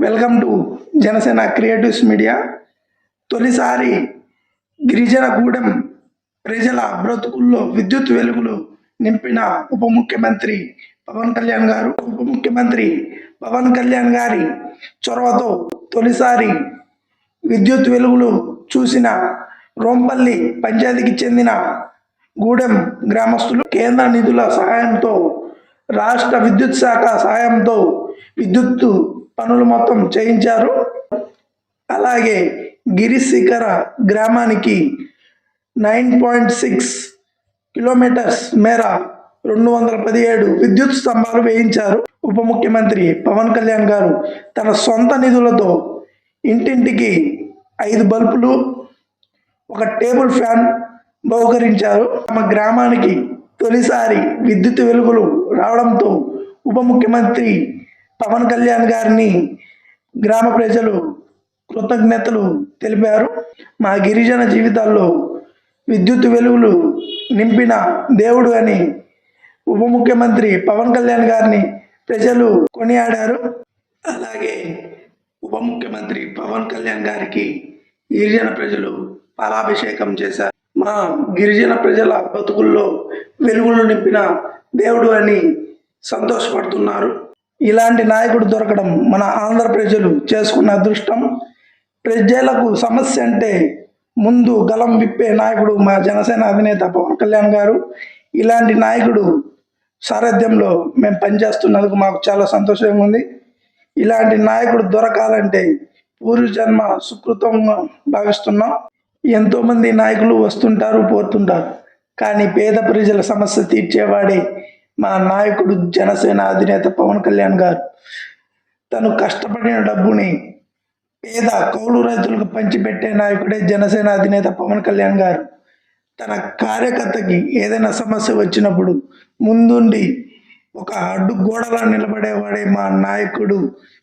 Welcome to Janasena creatives media తొలిసారి గిరిజన గూడెం ప్రజల బ్రతుకుల్లో విద్యుత్ వెలుగులు నింపిన ఉప ముఖ్యమంత్రి పవన్ కళ్యాణ్ గారు. ఉప ముఖ్యమంత్రి పవన్ కళ్యాణ్ గారి చొరవతో తొలిసారి విద్యుత్ వెలుగులు చూసిన రోంపల్లి పంచాయతీకి చెందిన గూడెం గ్రామస్తులు కేంద్ర నిధుల సహాయంతో రాష్ట్ర విద్యుత్ శాఖ సహాయంతో విద్యుత్ పనులు మొత్తం చేయించారు. అలాగే గిరిశిఖర గ్రామానికి నైన్ పాయింట్ సిక్స్ కిలోమీటర్స్ మేర రెండు వందల పదిహేడు విద్యుత్ స్తంభాలు వేయించారు. ఉప ముఖ్యమంత్రి పవన్ కళ్యాణ్ గారు తన సొంత నిధులతో ఇంటింటికి ఐదు బల్బులు ఒక టేబుల్ ఫ్యాన్ బహుకరించారు. తమ గ్రామానికి తొలిసారి విద్యుత్ వెలుగులు రావడంతో ఉప ముఖ్యమంత్రి పవన్ కళ్యాణ్ గారిని గ్రామ ప్రజలు కృతజ్ఞతలు తెలిపారు. మా గిరిజన జీవితాల్లో విద్యుత్ వెలుగులు నింపిన దేవుడు అని ఉప ముఖ్యమంత్రి పవన్ కళ్యాణ్ గారిని ప్రజలు కొనియాడారు. అలాగే ఉప ముఖ్యమంత్రి పవన్ కళ్యాణ్ గారికి గిరిజన ప్రజలు పాలాభిషేకం చేశారు. మా గిరిజన ప్రజల బతుకుల్లో వెలుగులు నింపిన దేవుడు అని సంతోషపడుతున్నారు. ఇలాంటి నాయకుడు దొరకడం మన ఆంధ్ర ప్రజలు చేసుకున్న అదృష్టం. ప్రజలకు సమస్య అంటే ముందు గలం విప్పే నాయకుడు మా జనసేన అధినేత పవన్ కళ్యాణ్ గారు. ఇలాంటి నాయకుడు సారథ్యంలో మేము పనిచేస్తున్నందుకు మాకు చాలా సంతోషంగా ఉంది. ఇలాంటి నాయకుడు దొరకాలంటే పూర్వజన్మ సుకృతంగా భావిస్తున్నాం. ఎంతోమంది నాయకులు వస్తుంటారు పోతుంటారు. కానీ పేద ప్రజల సమస్య తీర్చేవాడే మా నాయకుడు జనసేన అధినేత పవన్ కళ్యాణ్ గారు. తను కష్టపడిన డబ్బుని పేద కౌలు రైతులకు పంచిపెట్టే నాయకుడే జనసేన అధినేత పవన్ కళ్యాణ్ గారు. తన కార్యకర్తకి ఏదైనా సమస్య వచ్చినప్పుడు ముందుండి ఒక అడ్డు గోడలా నిలబడేవాడే మా నాయకుడు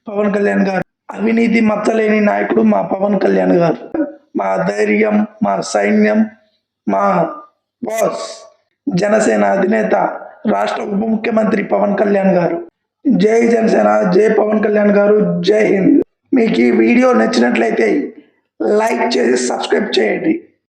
పవన్ కళ్యాణ్ గారు. అవినీతి మచ్చలేని నాయకుడు మా పవన్ కళ్యాణ్ గారు. మా ధైర్యం మా సైన్యం మా బాస్ జనసేన అధినేత రాష్ట్ర ఉప ముఖ్యమంత్రి పవన్ కళ్యాణ్ గారు. జై జనసేన జై పవన్ కళ్యాణ్ గారు జై హింద్. మీకు ఈ వీడియో నచ్చినట్లయితే లైక్ చేసి సబ్స్క్రైబ్ చేయండి.